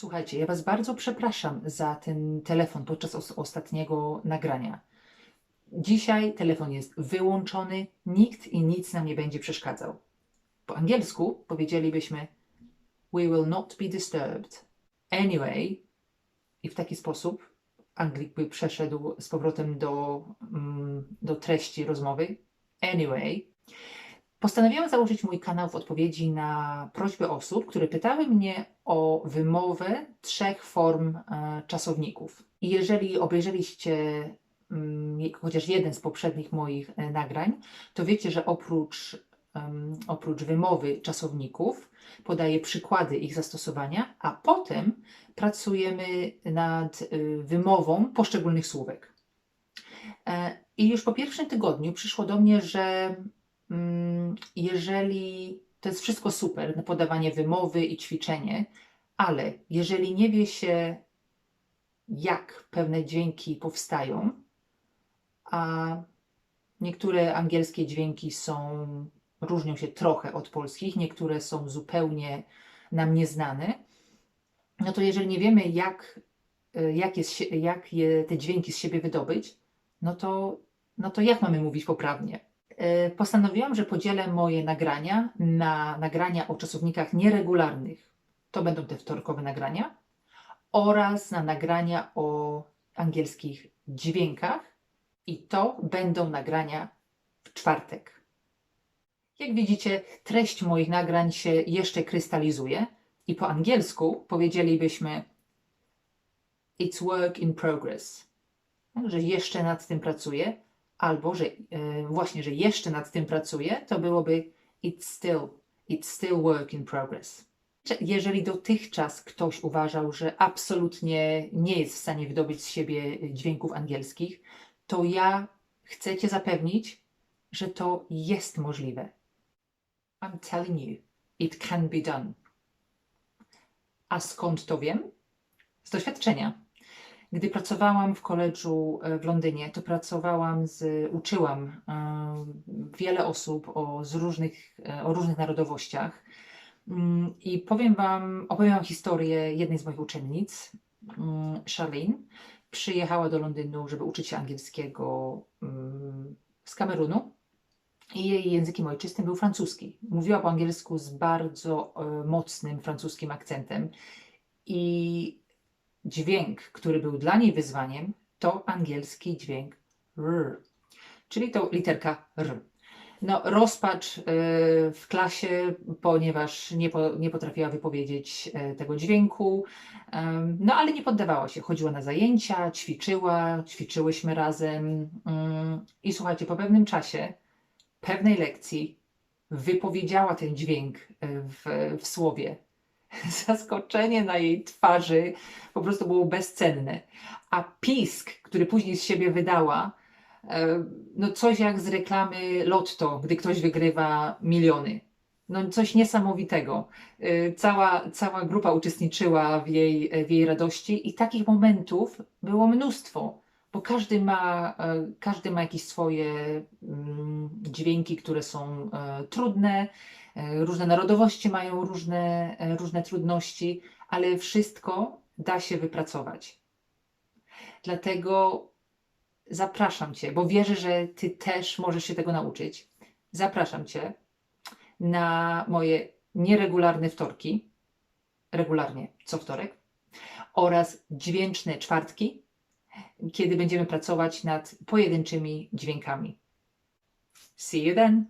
Słuchajcie, ja Was bardzo przepraszam za ten telefon podczas os- ostatniego nagrania. Dzisiaj telefon jest wyłączony, nikt i nic nam nie będzie przeszkadzał. Po angielsku powiedzielibyśmy We will not be disturbed. Anyway, i w taki sposób Anglik by przeszedł z powrotem do, mm, do treści rozmowy. Anyway, postanowiłam założyć mój kanał w odpowiedzi na prośby osób, które pytały mnie o wymowę trzech form e, czasowników. I jeżeli obejrzeliście mm, chociaż jeden z poprzednich moich e, nagrań, to wiecie, że oprócz, oprócz wymowy czasowników podaję przykłady ich zastosowania, a potem pracujemy nad y, wymową poszczególnych słówek. E, I już po pierwszym tygodniu przyszło do mnie, że jeżeli to jest wszystko super, podawanie wymowy i ćwiczenie, ale jeżeli nie wie się, jak pewne dźwięki powstają, a niektóre angielskie dźwięki są, różnią się trochę od polskich, niektóre są zupełnie nam nieznane, no to jeżeli nie wiemy, jak, y, jak, jest, jak je, te dźwięki z siebie wydobyć, no to, no to jak mamy mówić poprawnie? Y, Postanowiłam, że podzielę moje nagrania na nagrania o czasownikach nieregularnych. To będą te wtorkowe nagrania. Oraz na nagrania o angielskich dźwiękach. I to będą nagrania w czwartek. Jak widzicie, treść moich nagrań się jeszcze krystalizuje i po angielsku powiedzielibyśmy It's work in progress. Tak, Że jeszcze nad tym pracuję, albo że e, właśnie, że jeszcze nad tym pracuję, to byłoby It's still, it's still work in progress. Jeżeli dotychczas ktoś uważał, że absolutnie nie jest w stanie wydobyć z siebie dźwięków angielskich, to ja chcę Cię zapewnić, że to jest możliwe. I'm telling you, it can be done. A skąd to wiem? Z doświadczenia. Gdy pracowałam w koledżu e, w Londynie, to pracowałam z, uczyłam e, wiele osób o, z różnych, e, o różnych narodowościach. Mm, I powiem wam, opowiem wam historię jednej z moich uczennic, mm, Charlene. Przyjechała do Londynu, żeby uczyć się angielskiego mm, z Kamerunu. I jej językiem ojczystym był francuski. Mówiła po angielsku z bardzo mocnym francuskim akcentem. I dźwięk, który był dla niej wyzwaniem, to angielski dźwięk r, czyli to literka r. No, rozpacz e, w klasie, ponieważ nie, po, nie potrafiła wypowiedzieć e, tego dźwięku, no ale nie poddawała się. Chodziła na zajęcia, ćwiczyła, ćwiczyłyśmy razem. mm, I słuchajcie, po pewnym czasie, pewnej lekcji, wypowiedziała ten dźwięk e, w, w słowie. Zaskoczenie na jej twarzy po prostu było bezcenne. A pisk, który później z siebie wydała, e, no coś jak z reklamy Lotto, gdy ktoś wygrywa miliony. No coś niesamowitego. E, Cała, cała grupa uczestniczyła w jej, w jej radości i takich momentów było mnóstwo, bo każdy ma, e, każdy ma jakieś swoje mm, dźwięki, które są e, trudne, e, różne narodowości mają różne, różne trudności, ale wszystko da się wypracować. Dlatego zapraszam Cię, bo wierzę, że Ty też możesz się tego nauczyć. Zapraszam Cię na moje nieregularne wtorki, regularnie co wtorek, oraz dźwięczne czwartki, kiedy będziemy pracować nad pojedynczymi dźwiękami. See you then!